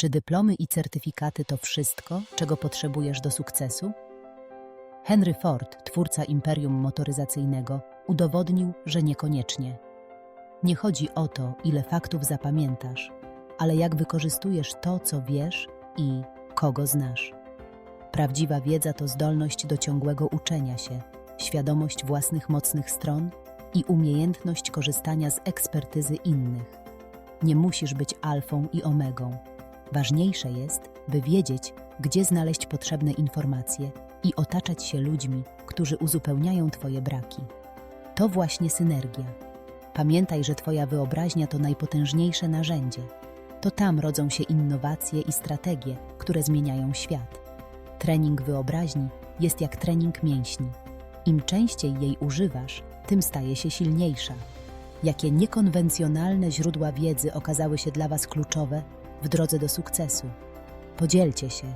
Czy dyplomy i certyfikaty to wszystko, czego potrzebujesz do sukcesu? Henry Ford, twórca imperium motoryzacyjnego, udowodnił, że niekoniecznie. Nie chodzi o to, ile faktów zapamiętasz, ale jak wykorzystujesz to, co wiesz i kogo znasz. Prawdziwa wiedza to zdolność do ciągłego uczenia się, świadomość własnych mocnych stron i umiejętność korzystania z ekspertyzy innych. Nie musisz być alfą i omegą. Ważniejsze jest, by wiedzieć, gdzie znaleźć potrzebne informacje i otaczać się ludźmi, którzy uzupełniają Twoje braki. To właśnie synergia. Pamiętaj, że Twoja wyobraźnia to najpotężniejsze narzędzie. To tam rodzą się innowacje i strategie, które zmieniają świat. Trening wyobraźni jest jak trening mięśni. Im częściej jej używasz, tym staje się silniejsza. Jakie niekonwencjonalne źródła wiedzy okazały się dla Was kluczowe w drodze do sukcesu? Podzielcie się,